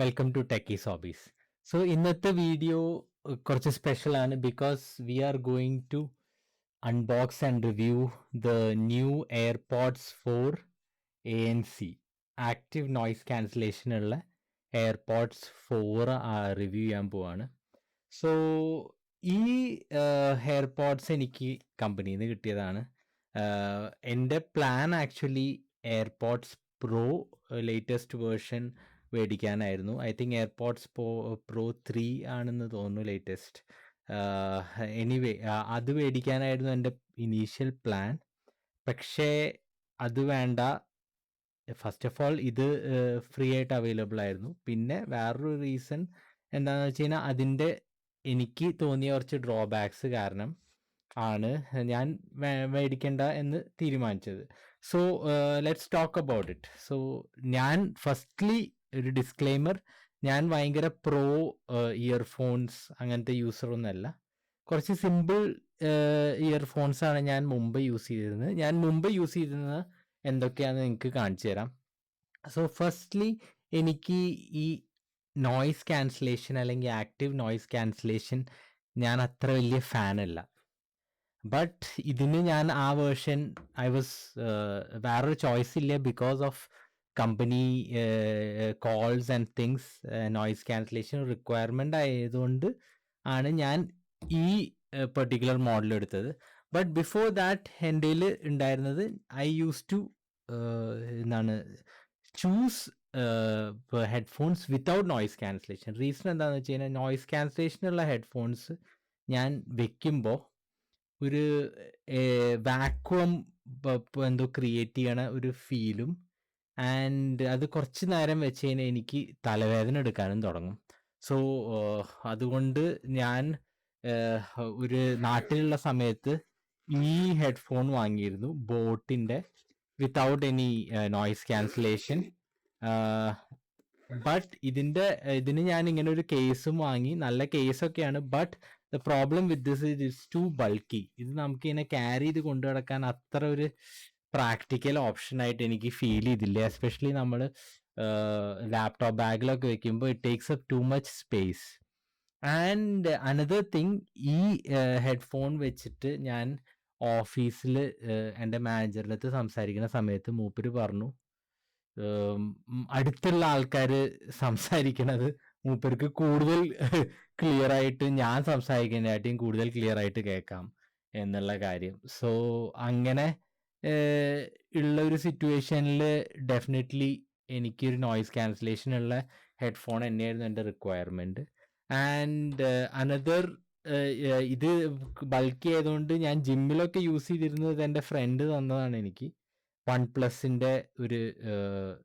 Welcome to Techies Hobbies so ഇന്നത്തെ video കുറച്ച് special ആണ് because we are going to unbox and review the new AirPods four A N C active noise cancellation ഉള്ള AirPods four review ചെയ്യാൻ പോവാണ്. So ഈ AirPods എനിക്ക് കമ്പനിയിൽ നിന്ന് കിട്ടിയതാണ് എന്റെ plan actually AirPods pro latest version മേടിക്കാനായിരുന്നു. I think AirPods pro pro three ആണെന്ന് തോന്നുന്നു ലേറ്റസ്റ്റ്. എനിവേ അത് മേടിക്കാനായിരുന്നു എന്റെ ഇനീഷ്യൽ പ്ലാൻ. പക്ഷേ അത് വേണ്ട. ഫസ്റ്റ് ഓഫ് ഓൾ ഇത് ഫ്രീ ആയിട്ട് അവൈലബിൾ ആയിരുന്നു. പിന്നെ വേറൊരു റീസൺ എന്താണെന്ന് വെച്ച് കഴിഞ്ഞാൽ അതിന്റെ എനിക്ക് തോന്നിയ കുറച്ച് ഡ്രോബാക്സ് കാരണം ആണ് ഞാൻ മേടിക്കേണ്ട എന്ന് തീരുമാനിച്ചത്. So let's talk about it. So ഞാൻ ഫസ്റ്റ്ലി ഒരു ഡിസ്ക്ലെയിമർ ഞാൻ ഭയങ്കര പ്രോ ഇയർഫോൺസ് അങ്ങനത്തെ യൂസർ ഒന്നല്ല കുറച്ച് സിമ്പിൾ ഇയർഫോൺസ് ആണ് ഞാൻ മുമ്പ് യൂസ് ചെയ്തിരുന്നത്. ഞാൻ മുമ്പ് യൂസ് ചെയ്തിരുന്നത് എന്തൊക്കെയാണെന്ന് നിങ്ങൾക്ക് കാണിച്ചു തരാം. സോ ഫസ്റ്റ്ലി എനിക്ക് ഈ നോയിസ് ക്യാൻസലേഷൻ അല്ലെങ്കിൽ ആക്റ്റീവ് നോയിസ് ക്യാൻസലേഷൻ ഞാൻ അത്ര വലിയ ഫാനല്ല ബട്ട് ഇതിന് ഞാൻ ആ വേർഷൻ ഐ വാസ് വേറൊരു ചോയ്സ് ഇല്ല because of company calls and things noise cancellation requirement ആയതുകൊണ്ട് ആണ് ഞാൻ ഈ പെർട്ടിക്കുലർ മോഡൽ എടുത്തത്. ബട്ട് ബിഫോർ ദാറ്റ് എന്റെ ഉണ്ടായിരുന്നത് ഐ യൂസ് ടു എന്താണ് choose headphones without noise cancellation reason എന്താണെന്ന് വെച്ച് കഴിഞ്ഞാൽ നോയിസ് ക്യാൻസലേഷനുള്ള ഹെഡ്ഫോൺസ് ഞാൻ വെക്കുമ്പോൾ ഒരു വാക്വം എന്തോ ക്രിയേറ്റ് ചെയ്യണ ഒരു ഫീലും ആൻഡ് അത് കുറച്ച് നേരം വെച്ച് കഴിഞ്ഞാൽ എനിക്ക് തലവേദന എടുക്കാനും തുടങ്ങും. സോ അതുകൊണ്ട് ഞാൻ ഒരു നാട്ടിലുള്ള സമയത്ത് ഈ ഹെഡ്ഫോൺ വാങ്ങിയിരുന്നു ബോട്ടിന്റെ without any noise cancellation but ഇതിന്റെ ഇതിന് ഞാൻ ഇങ്ങനെ ഒരു കേസും വാങ്ങി. നല്ല കേസൊക്കെയാണ് but the problem with this it is too bulky ഇത് നമുക്ക് ഇങ്ങനെ ക്യാരി ചെയ്ത് കൊണ്ടു നടക്കാൻ അത്ര ഒരു പ്രാക്ടിക്കൽ ഓപ്ഷൻ ആയിട്ട് എനിക്ക് ഫീൽ ചെയ്തില്ല. എസ്പെഷ്യലി നമ്മൾ ലാപ്ടോപ്പ് ബാഗിലൊക്കെ വെക്കുമ്പോൾ it takes up too much space and another thing ഈ ഹെഡ്ഫോൺ വെച്ചിട്ട് ഞാൻ ഓഫീസിൽ എന്റെ മാനേജറിന്റെ അടുത്ത് സംസാരിക്കുന്ന സമയത്ത് മൂപ്പര് പറഞ്ഞു അടുത്തുള്ള ആൾക്കാർ സംസാരിക്കണത് മൂപ്പർക്ക് കൂടുതൽ ക്ലിയർ ആയിട്ട് ഞാൻ സംസാരിക്കുന്നതിനായിട്ടും കൂടുതൽ ക്ലിയർ ആയിട്ട് കേൾക്കാം എന്നുള്ള കാര്യം. സോ അങ്ങനെ ഉള്ള ഒരു സിറ്റുവേഷനിൽ ഡെഫിനറ്റ്ലി എനിക്കൊരു നോയിസ് ക്യാൻസലേഷൻ ഉള്ള ഹെഡ്ഫോൺ തന്നെയായിരുന്നു എന്റെ റിക്വയർമെന്റ് ആൻഡ് അനദർ ഇത് ബൾക്കി ആയതുകൊണ്ട് ഞാൻ ജിമ്മിലൊക്കെ യൂസ് ചെയ്തിരുന്നത് എന്റെ ഫ്രണ്ട് തന്നതാണ് എനിക്ക്. വൺ പ്ലസിന്റെ ഒരു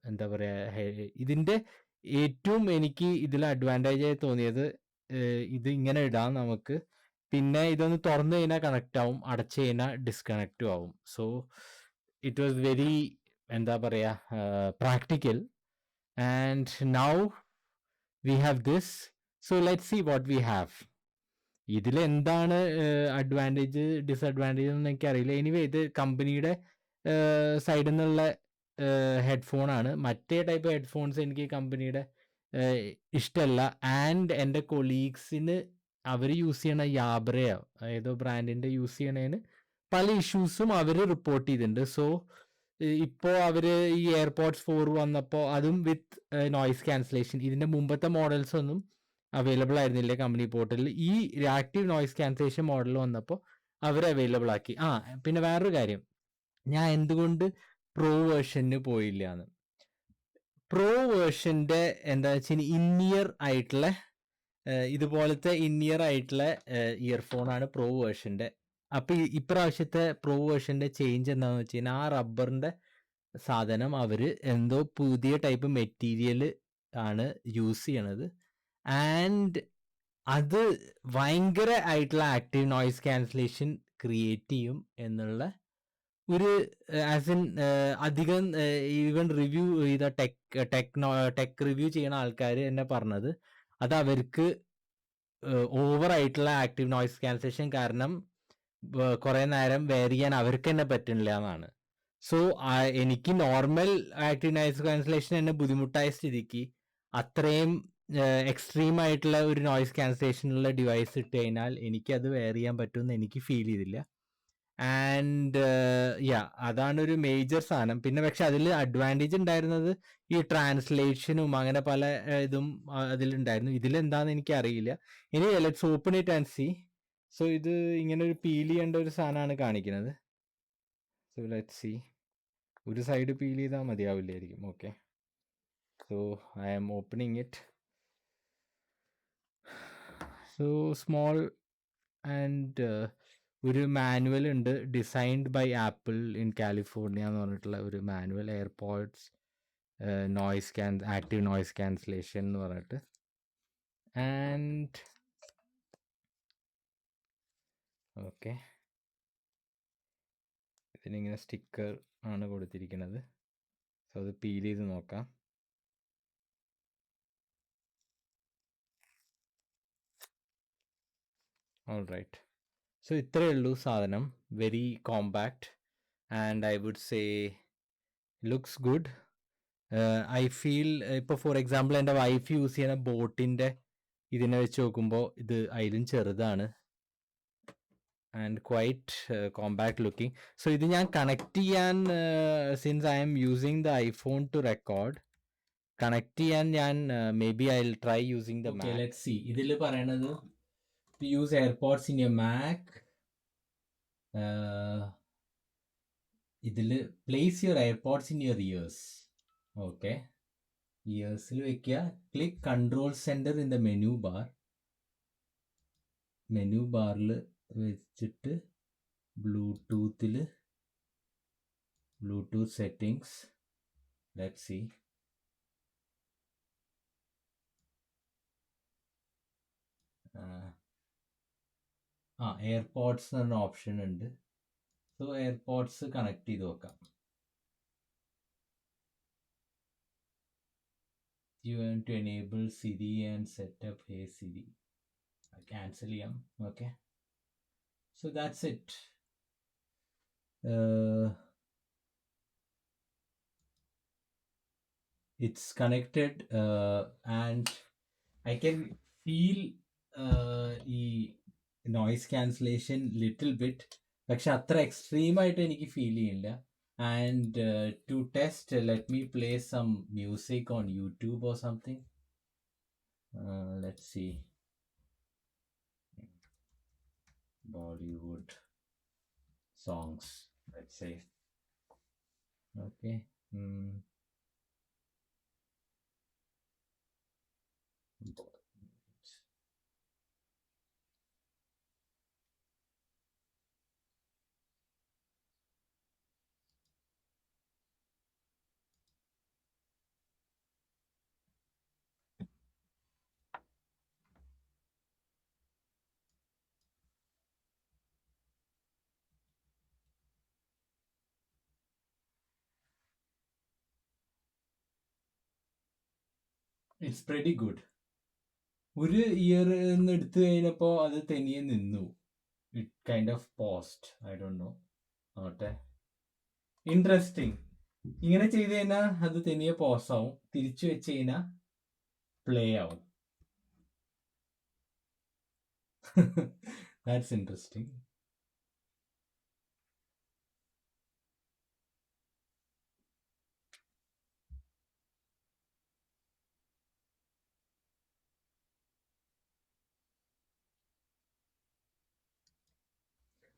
എന്താ പറയുക ഇതിന്റെ ഏറ്റവും എനിക്ക് ഇതിൽ അഡ്വാന്റേജായി തോന്നിയത് ഇത് ഇങ്ങനെ ഇടാം നമുക്ക്. പിന്നെ ഇതൊന്ന് തുറന്നു കഴിഞ്ഞാൽ കണക്ട് ആവും. അടച്ചു കഴിഞ്ഞാൽ ഡിസ്കണക്റ്റും ആവും. സോ ഇറ്റ് വാസ് വെരി എന്താ പറയുക practical and now we have this so let see what we have ഇതിൽ എന്താണ് അഡ്വാന്റേജ് ഡിസഡ്വാന്റേജ് എന്ന് എനിക്കറിയില്ല. എനിവേ ഇത് കമ്പനിയുടെ സൈഡിൽ നിന്നുള്ള ഹെഡ്ഫോൺ ആണ്. മറ്റേ ടൈപ്പ് ഹെഡ്ഫോൺസ് എനിക്ക് കമ്പനിയുടെ ഇഷ്ടമല്ല ആൻഡ് എന്റെ കൊളീഗ്സിന് അവർ യൂസ് ചെയ്യണ യാബ്രയോ ഏതോ ബ്രാൻഡിന്റെ യൂസ് ചെയ്യണതിന് പല ഇഷ്യൂസും അവർ റിപ്പോർട്ട് ചെയ്തിട്ടുണ്ട് സോ ഇപ്പോൾ അവർ ഈ എയർപോർട്സ് ഫോർ വന്നപ്പോൾ അതും വിത്ത് നോയിസ് ക്യാൻസലേഷൻ ഇതിന്റെ മുമ്പത്തെ മോഡൽസ് ഒന്നും അവൈലബിൾ ആയിരുന്നില്ല കമ്പനി പോർട്ടലിൽ ഈ ആക്റ്റീവ് നോയിസ് ക്യാൻസലേഷൻ മോഡൽ വന്നപ്പോൾ അവർ അവൈലബിൾ ആക്കി. ആ പിന്നെ വേറൊരു കാര്യം. ഞാൻ എന്തുകൊണ്ട് പ്രോ വേർഷന് പോയില്ല എന്ന് പ്രോ വേർഷന്റെ എന്താ വെച്ചാൽ ഇന്നിയർ ആയിട്ടുള്ള ഇതുപോലത്തെ ഇന്നിയർ ആയിട്ടുള്ള ആണ് പ്രോ വേർഷന്റെ അപ്പോൾ ഇപ്രാവശ്യത്തെ പ്രോ വേർഷന്റെ ചേഞ്ച് എന്താണെന്ന് വെച്ച് കഴിഞ്ഞാൽ ആ റബ്ബറിന്റെ സാധനം അവർ എന്തോ പുതിയ ടൈപ്പ് മെറ്റീരിയൽ ആണ് യൂസ് ചെയ്യണത്. ആൻഡ് അത് ഭയങ്കര ആയിട്ടുള്ള ആക്റ്റീവ് നോയിസ് ക്യാൻസലേഷൻ ക്രിയേറ്റ് ചെയ്യും എന്നുള്ള ഒരു ആസ് ഇൻ അധികം ഈവൻ റിവ്യൂ ചെയ്ത ടെക് ടെക്നോ ടെക് റിവ്യൂ ചെയ്യുന്ന ആൾക്കാർ എന്നെ പറഞ്ഞത്. അത് അവർക്ക് ഓവർ ആയിട്ടുള്ള ആക്റ്റീവ് നോയ്സ് ക്യാൻസലേഷൻ കാരണം കുറേ നേരം വെയർ ചെയ്യാൻ അവർക്ക് തന്നെ പറ്റുന്നില്ല എന്നാണ്. സോ എനിക്ക് നോർമൽ ആക്റ്റീവ് നോയ്സ് ക്യാൻസലേഷൻ എന്നെ ബുദ്ധിമുട്ടായ സ്ഥിതിക്ക് അത്രയും എക്സ്ട്രീം ആയിട്ടുള്ള ഒരു നോയ്സ് ക്യാൻസലേഷനുള്ള ഡിവൈസ് ഇട്ട് കഴിഞ്ഞാൽ എനിക്കത് വെയർ ചെയ്യാൻ പറ്റുമെന്ന് എനിക്ക് ഫീൽ ചെയ്തില്ല. ആൻഡ് യാ അതാണ് ഒരു മേജർ സാധനം പിന്നെ പക്ഷെ അതിൽ അഡ്വാന്റേജ് ഉണ്ടായിരുന്നത് ഈ ട്രാൻസ്ലേഷനും അങ്ങനെ പല ഇതും അതിലുണ്ടായിരുന്നു. ഇതിലെന്താന്ന് എനിക്ക് അറിയില്ല ഇനി let's open it and see so ഇത് ഇങ്ങനെ ഒരു പീൽ ചെയ്യേണ്ട ഒരു സാധനമാണ് കാണിക്കുന്നത്. സോ ലെറ്റ് സി ഒരു സൈഡ് പീൽ ചെയ്താൽ മതിയാവില്ലായിരിക്കും. Okay so I am opening it so small and ഒരു മാനുവൽ ഉണ്ട്. Designed by Apple in California എന്ന് പറഞ്ഞിട്ടുള്ള ഒരു manual. AirPods noise can active noise cancellation എന്ന് പറഞ്ഞിട്ട്. ആൻഡ് ഓക്കെ ഇതിനിങ്ങനെ സ്റ്റിക്കർ ആണ് കൊടുത്തിരിക്കുന്നത്. സോ അത് പീൽ ചെയ്ത് നോക്കാം. ഓൾ റൈറ്റ് സോ ഇത്രയേ ഉള്ളൂ സാധനം. Very compact and I would say looks good I feel ഇപ്പോൾ ഫോർ എക്സാമ്പിൾ എന്റെ വൈഫ് യൂസ് ചെയ്യുന്ന ബോട്ടിന്റെ ഇതിനെ വെച്ച് നോക്കുമ്പോൾ ഇത് അതിലും ചെറുതാണ് and quite compact looking so ഇത് ഞാൻ കണക്ട് ചെയ്യാൻ since I'm using the iPhone to record connect ചെയ്യാൻ ഞാൻ maybe I try using the Galaxy C ഇതിൽ പറയണത് to use AirPods in your Mac. Uh, ഇതിൽ place your AirPods in your ears okay ഇയേഴ്സിൽ വെക്കുക click control centre in the menu bar menu ബാറിൽ വെച്ചിട്ട് ബ്ലൂടൂത്തിൽ Bluetooth settings let C ആ AirPods എന്ന് പറഞ്ഞ ഓപ്ഷൻ ഉണ്ട്. സോ എയർപോഡ്സ് കണക്ട് ചെയ്ത് നോക്കാം you want to enable Siri and setup hey Siri cancel ചെയ്യാം. Okay so that's it it's connected uh, and I can feel uh, ഈ noise cancellation little bit പക്ഷെ അത്ര extreme ആയിട്ട് എനിക്ക് feel ചെയ്യില്ല. And to test let me play some music on YouTube or something let see Bollywood songs let say okay it's very good ഒരു ear എന്ന് എടുത്തു കഴിഞ്ഞപ്പോൾ അത് തനിയെ നിന്നു. It kind of post I don't know നോട്ടെ interesting ഇങ്ങനെ ചെയ്ത് കഴിഞ്ഞാൽ അത് തനിയെ പോസ് ആവും. തിരിച്ചു വെച്ച് കഴിഞ്ഞാൽ പ്ലേ ആവും. That's interesting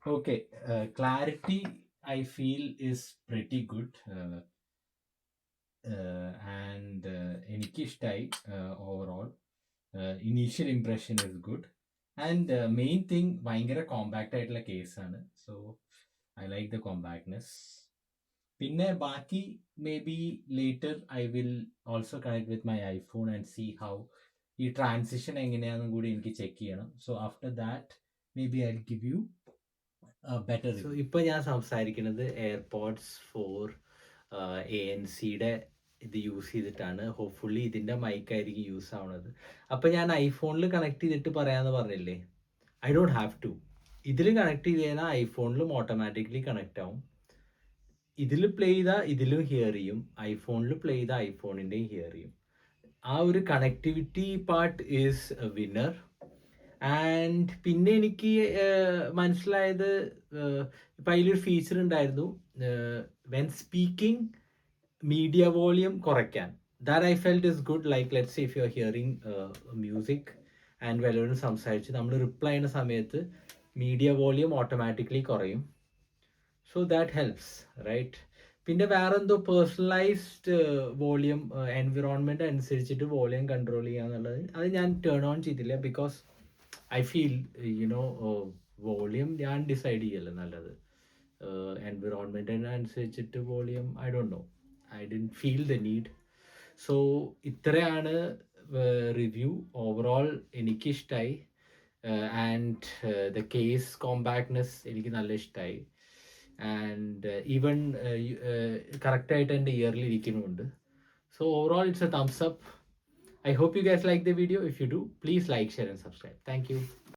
Okay, uh, clarity I feel is pretty good. Uh, uh, and uh, എനിക്കിഷ്ടായി overall initial impression is good and main thing ഭയങ്കര കോമ്പാക്റ്റ് ആയിട്ടുള്ള കേസാണ് so I like the compactness പിന്നെ ബാക്കി maybe later I will also connect with my iPhone and see how ഈ transition എങ്ങനെയാണെന്നും കൂടി എനിക്ക് check ചെയ്യണം so after that maybe I give you better so ഇപ്പോൾ ഞാൻ സംസാരിക്കുന്നത് എയർപോഡ്സ് ഫോർ എ എൻ സിയുടെ ഇത് യൂസ് ചെയ്തിട്ടാണ്. ഹോപ്പ്ഫുള്ളി ഇതിന്റെ മൈക്കായിരിക്കും യൂസ് ആവുന്നത് അപ്പോൾ ഞാൻ ഐഫോണിൽ കണക്ട് ചെയ്തിട്ട് പറയാമെന്ന് പറഞ്ഞില്ലേ? ഐ ഡോണ്ട് ഹാവ് ടു ഇതിൽ കണക്ട് ചെയ്ത് കഴിഞ്ഞാൽ ഐഫോണിലും ഓട്ടോമാറ്റിക്കലി കണക്റ്റ് ആവും. ഇതിൽ പ്ലേ ചെയ്താൽ ഇതിലും ഹിയർ ചെയ്യും. ഐഫോണിൽ പ്ലേ ചെയ്താൽ ഐഫോണിന്റെയും ഹിയർ ചെയ്യും. ആ ഒരു connectivity part is winner and പിന്നെ എനിക്ക് മനസ്സിലായത് ഇപ്പൊ അതിലൊരു ഫീച്ചർ ഉണ്ടായിരുന്നു വെൻ സ്പീക്കിംഗ് മീഡിയ വോളിയം കുറയ്ക്കാൻ. That I felt is good like let's if you are hearing music and വല്ലവരും സംസാരിച്ച് നമ്മൾ റിപ്ലൈ ചെയ്യുന്ന സമയത്ത് മീഡിയ വോളിയം ഓട്ടോമാറ്റിക്കലി കുറയും. സോ ദാറ്റ് ഹെൽപ്സ് റൈറ്റ് പിന്നെ വേറെ എന്തോ പേഴ്സണലൈസ്ഡ് വോളിയം എൻവിറോൺമെന്റ് അനുസരിച്ചിട്ട് വോളിയം കൺട്രോൾ ചെയ്യുക എന്നുള്ളത് അത് ഞാൻ ടേൺ ഓൺ ചെയ്തില്ല because I feel you know volume ഞാൻ ഡിസൈഡ് ചെയ്യല്ല നല്ലത്? എൻവിറോൺമെന്റിനനുസരിച്ചിട്ട് volume I don't know I'd feel the need so ഇത്രയാണ് റിവ്യൂ ഓവറോൾ എനിക്കിഷ്ടമായി ആൻഡ് ദ കേസ് കോമ്പാക്ട്നെസ് എനിക്ക് നല്ല ഇഷ്ടമായി ആൻഡ് ഈവൻ കറക്റ്റായിട്ട് എന്റെ ഇയറിൽ ഇരിക്കുന്നുണ്ട്. So overall it's a thumbs up I hope you guys like the video. If you do, please like, share, and subscribe. Thank you.